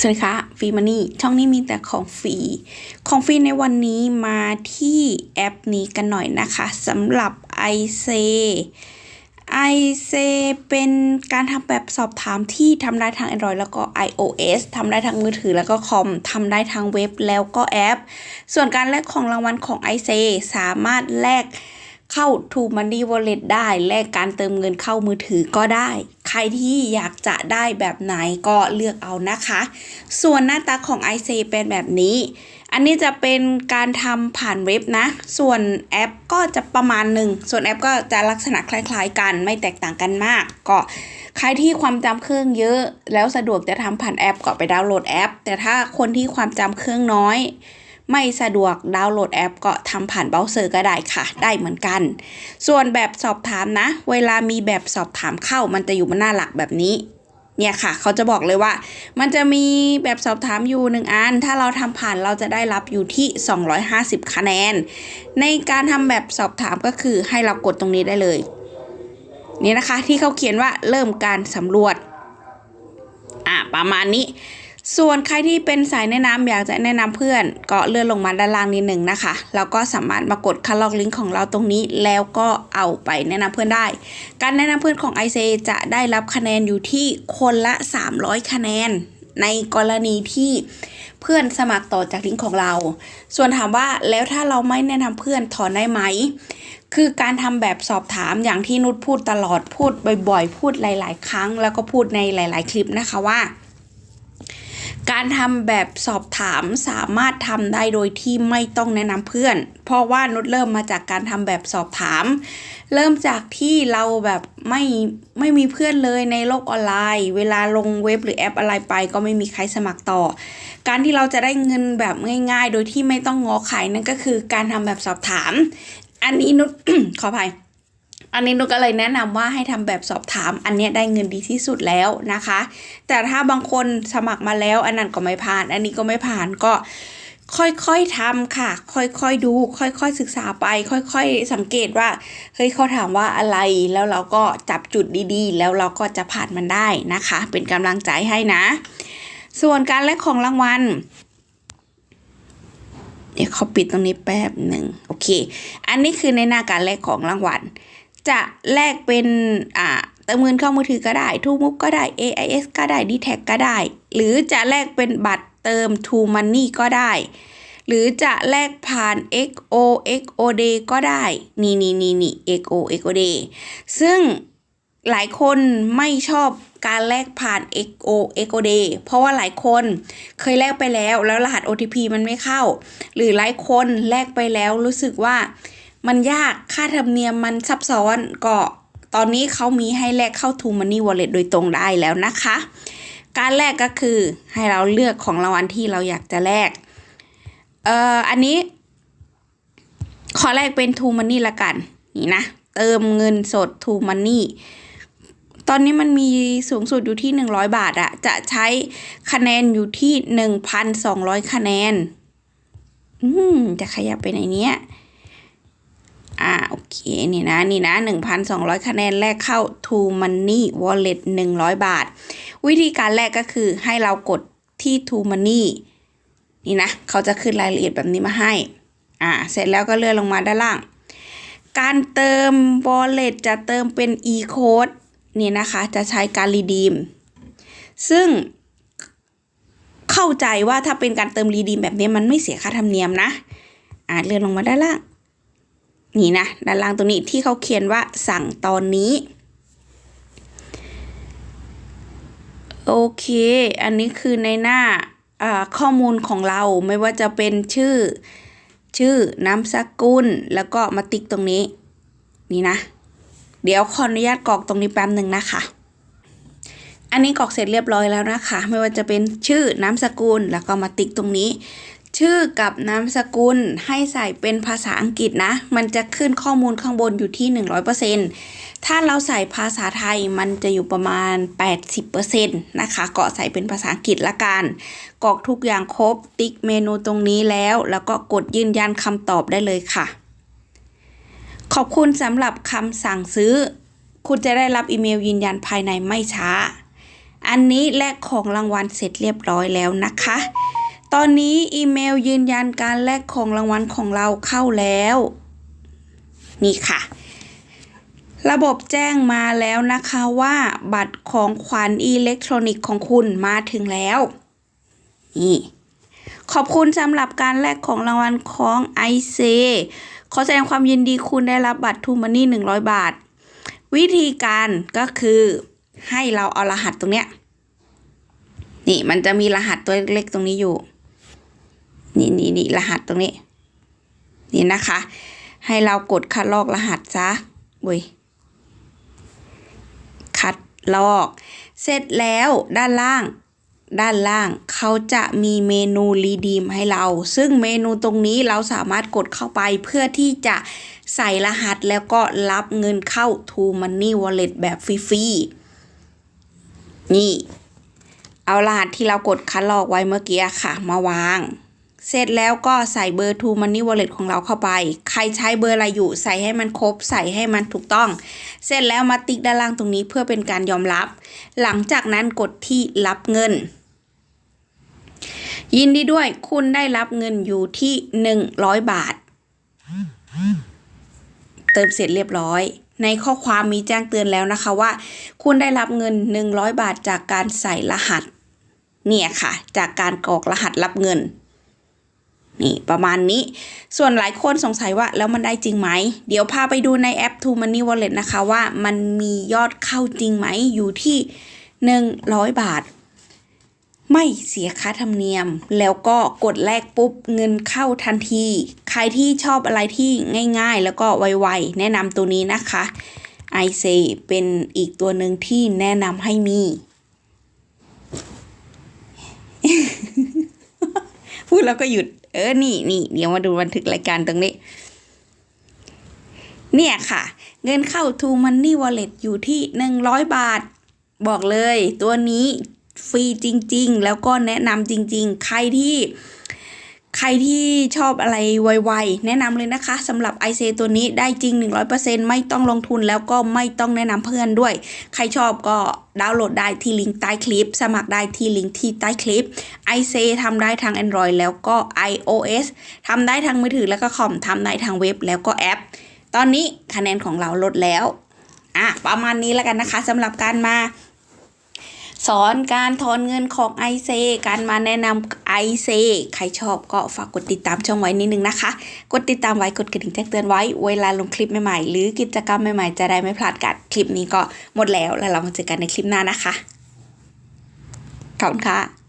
สวัสดีค่ะฟรีมันนี่ช่องนี้มีแต่ของฟรีของฟรีในวันนี้มาที่แอปนี้กันหน่อยนะคะสำหรับ i c i c เซเป็นการทำแบบสอบถามที่ทำได้ทาง Android แล้วก็ iOS ทำได้ทางมือถือแล้วก็คอมทำได้ทางเว็บแล้วก็แอป ส่วนการแลกของรางวัลของ i c สามารถแลก เข้า True Money Wallet ได้แลกการเติมเงินเข้ามือถือก็ได้ ใครที่อยากจะได้แบบไหนก็เลือกเอานะคะ ส่วนหน้าตาของ i c เป็นแบบนี้ อันนี้จะเป็นการทำผ่านเว็บนะ ส่วนแอปก็จะประมาณหนึ่ง ส่วนแอปก็จะลักษณะคล้ายๆกันไม่แตกต่างกันมาก ก็ใครที่ความจำเครื่องเยอะ แล้วสะดวกจะทำผ่านแอปก็ไปดาวน์โหลดแอป แต่ถ้าคนที่ความจำเครื่องน้อย ไม่สะดวกดาวน์โหลดแอปก็ทำผ่านเบราว์เซอร์ก็ได้ค่ะ ได้เหมือนกัน ส่วนแบบสอบถามนะ เวลามีแบบสอบถามเข้ามันจะอยู่บนหน้าหลักแบบนี้เนี่ยค่ะ เขาจะบอกเลยว่า มันจะมีแบบสอบถามอยู่หนึ่งอัน ถ้าเราทำผ่านเราจะได้รับอยู่ที่ 250 คะแนน ในการทำแบบสอบถามก็คือให้เรากดตรงนี้ได้เลย นี่นะคะที่เขาเขียนว่าเริ่มการสำรวจ อะประมาณนี้ ส่วนใครที่เป็นสายแนะนำอยากจะแนะนำเพื่อน ก็เลื่อนลงมาด้านล่างนิดหนึ่งนะคะ แล้วก็สามารถมากดคัดลอกลิงก์ของเราตรงนี้ แล้วก็เอาไปแนะนำเพื่อนได้ การแนะนำเพื่อนของ i c จะได้รับคะแนนอยู่ที่คนละ 300 คะแนน ในกรณีที่เพื่อนสมัครต่อจากลิงก์ของเรา ส่วนถามว่าแล้วถ้าเราไม่แนะนำเพื่อนถอนได้ไหมคือการทำแบบสอบถามอย่างที่นุชพูดตลอดพูดบ่อยๆ พูดหลาย ๆ ครั้ง แล้วก็พูดในหลาย ๆ คลิปนะคะว่า การทำแบบสอบถามสามารถทำได้โดยที่ไม่ต้องแนะนำเพื่อน เพราะว่านุชเริ่มมาจากการทำแบบสอบถาม เริ่มจากที่เราแบบไม่ไม่มีเพื่อนเลยในโลกออนไลน์ เวลาลงเว็บหรือแอปอะไรไป ก็ไม่มีใครสมัครต่อ การที่เราจะได้เงินแบบง่าย ๆ โดยที่ไม่ต้องงอขายนั่นก็คือการทำแบบสอบถาม อันนี้นุชขออภัย อันนี้นุกก็เลยแนะนำว่าให้ทำแบบสอบถาม อันนี้ได้เงินดีที่สุดแล้วนะคะ แต่ถ้าบางคนสมัครมาแล้ว อันนั้นก็ไม่ผ่าน อันนี้ก็ไม่ผ่านก็ค่อยๆทำค่ะ ค่อยๆดู ค่อยๆศึกษาไป ค่อยๆสังเกตว่า เฮ้ยเขาถามว่าอะไร แล้วเราก็จับจุดดีๆ แล้วเราก็จะผ่านมันได้นะคะ เป็นกำลังใจให้นะ ส่วนการแลกของรางวัล เดี๋ยวเขาปิดตรงนี้แป๊บหนึ่ง โอเค อันนี้คือในหน้าการแลกของรางวัล จะแลกเป็นอ่าเติมเงินเข้ามือถือก็ได้ทูมุกก็ได้ AIS ก็ได้ d t แทก็ได้ หรือจะแลกเป็นบัตรเติม True Money ก็ได้ หรือจะแลกผ่าน XO XOD ก็ได้ นี่นี่นี่นี่ XO XOD ซึ่งหลายคนไม่ชอบการแลกผ่าน XO XOD เพราะว่าหลายคนเคยแลกไปแล้วแล้วรหัส OTP มันไม่เข้า หรือหลายคนแลกไปแล้วรู้สึกว่า มันยากค่าธรรมเนียมมันซับซ้อนก็ตอนนี้เขามีให้แลกเข้า True Money Wallet โดยตรงได้แล้วนะคะ การแลกก็คือให้เราเลือกของรางวัลที่เราอยากจะแลกเอ่ออันนี้ขอแลกเป็น True Money ละกัน นี่นะ เติมเงินสด True Money ตอนนี้มันมีสูงสุดอยู่ที่ 100 บาทอะจะใช้คะแนนอยู่ที่ 1,200 คะแนน อืม จะขยับไปไหนเนี้ย อ่าโอเคนี่นะนี่นะ 1,200 คะแนนแลกเข้า True Money Wallet 100 บาท วิธีการแลกก็คือให้เรากดที่ True Money นี่นะ เขาจะขึ้นรายละเอียดแบบนี้มาให้อ่าเสร็จแล้วก็เลื่อนลงมาด้านล่าง การเติม Wallet จะเติมเป็น e-code นี่นะคะ จะใช้การ redeem ซึ่งเข้าใจว่าถ้าเป็นการเติม redeem แบบนี้มันไม่เสียค่าธรรมเนียมนะอ่าเลื่อนลงมาด้านล่าง นี่นะด้านล่างตรงนี้ที่เขาเขียนว่าสั่งตอนนี้ โอเค อันนี้คือในหน้าข้อมูลของเราไม่ว่าจะเป็นชื่อ ชื่อนามสกุล แล้วก็มาติ๊กตรงนี้ นี่นะ เดี๋ยวขออนุญาตกรอกตรงนี้แป๊บหนึ่งนะคะอันนี้กรอกเสร็จเรียบร้อยแล้วนะคะ ไม่ว่าจะเป็นชื่อนามสกุลแล้วก็มาติ๊กตรงนี้ ชื่อกับนามสกุลให้ใส่เป็นภาษาอังกฤษนะ มันจะขึ้นข้อมูลข้างบนอยู่ที่ 100%ถ้าเราใส่ภาษาไทยมันจะอยู่ประมาณ 80%นะคะก็ใส่เป็นภาษาอังกฤษละกันกรอกทุกอย่างครบติ๊กเมนูตรงนี้แล้ว แล้วก็กดยืนยันคำตอบได้เลยค่ะ ขอบคุณสำหรับคำสั่งซื้อ คุณจะได้รับอีเมลยืนยันภายในไม่ช้า อันนี้แลกของรางวัลเสร็จเรียบร้อยแล้วนะคะ ตอนนี้อีเมลยืนยันการแลกของรางวัลของเราเข้าแล้ว นี่ค่ะ ระบบแจ้งมาแล้วนะคะว่าบัตรของขวัญอิเล็กทรอนิกส์ของคุณมาถึงแล้ว นี่ขอบคุณสำหรับการแลกของรางวัลของไอเซขอแสดงความยินดีคุณได้รับบัตรทูมันนี่100 บาท วิธีการก็คือให้เราเอารหัสตรงเนี้ยนี่มันจะมีรหัสตัวเล็กๆตรงนี้อยู่ นี่นี่นี่รหัสตรงนี้ นี่นะคะ ให้เรากดคัดลอกรหัสซะบุยคัดลอก เสร็จแล้วด้านล่าง ด้านล่างเขาจะมีเมนูรีดีมให้เรา ซึ่งเมนูตรงนี้เราสามารถกดเข้าไปเพื่อที่จะใส่รหัสแล้วก็รับเงินเข้า To Money Wallet แบบฟรีๆ นี่ เอารหัสที่เรากดคัดลอกไว้เมื่อกี้ค่ะ มาวาง เสร็จแล้วก็ใส่เบอร์ To Money Wallet ของเราเข้าไป ใครใช้เบอร์อะไรอยู่ใส่ให้มันครบ ใส่ให้มันถูกต้อง เสร็จแล้วมาติ๊กด้านล่างตรงนี้เพื่อเป็นการยอมรับ หลังจากนั้นกดที่รับเงิน ยินดีด้วยคุณได้รับเงินอยู่ที่ 100 บาท เติมเสร็จเรียบร้อย ในข้อความมีแจ้งเตือนแล้วนะคะว่า คุณได้รับเงิน 100 บาทจากการใส่รหัส เนี่ยค่ะ จากการกรอกรหัสรับเงิน นี่ประมาณนี้ ส่วนหลายคนสงสัยว่าแล้วมันได้จริงไหม เดี๋ยวพาไปดูในแอป To Money Wallet นะคะว่ามันมียอดเข้าจริงไหมอยู่ที่ 100 บาท ไม่เสียค่าธรรมเนียม แล้วก็กดแลกปุ๊บเงินเข้าทันที ใครที่ชอบอะไรที่ง่ายๆ แล้วก็ไวๆ แนะนำตัวนี้นะคะ i s a เป็นอีกตัวหนึ่งที่แนะนำให้มี พูดแล้วก็หยุด เออนี่นี่เดี๋ยวมาดูบันทึกรายการตรงนี้ เนี่ยค่ะ เงินเข้า To Money Wallet อยู่ที่ 100 บาท บอกเลย ตัวนี้ฟรีจริง ๆ แล้วก็แนะนำจริง ๆ ใครที่ ใครที่ชอบอะไรไวๆ แนะนำเลยนะคะสำหรับ i c ตัวนี้ได้จริง 100%ไม่ต้องลงทุนแล้วก็ไม่ต้องแนะนำเพื่อนด้วย ใครชอบก็ดาวน์โหลดได้ที่ลิงก์ใต้คลิป สมัครได้ที่ลิงก์ที่ใต้คลิป i c ทำได้ทาง Android แล้วก็ iOS ทำได้ทางมือถือแล้วก็คอมทำได้ทางเว็บแล้วก็แอป ตอนนี้คะแนนของเราลดแล้วอะประมาณนี้แล้วกันนะคะสำหรับการมา สอนการถอนเงินของ i c การมาแนะนำ i c ใครชอบก็ฝากกดติดตามช่องไว้นิดนึงนะคะ กดติดตามไว้กดกระดิ่งแจ้งเตือนไว้เวลาลงคลิปใหม่ๆ หรือกิจกรรมใหม่ๆ จะได้ไม่พลาดกันคลิปนี้ก็หมดแล้วแล้วเรามาเจอกันในคลิปหน้านะคะขอบคุณค่ะ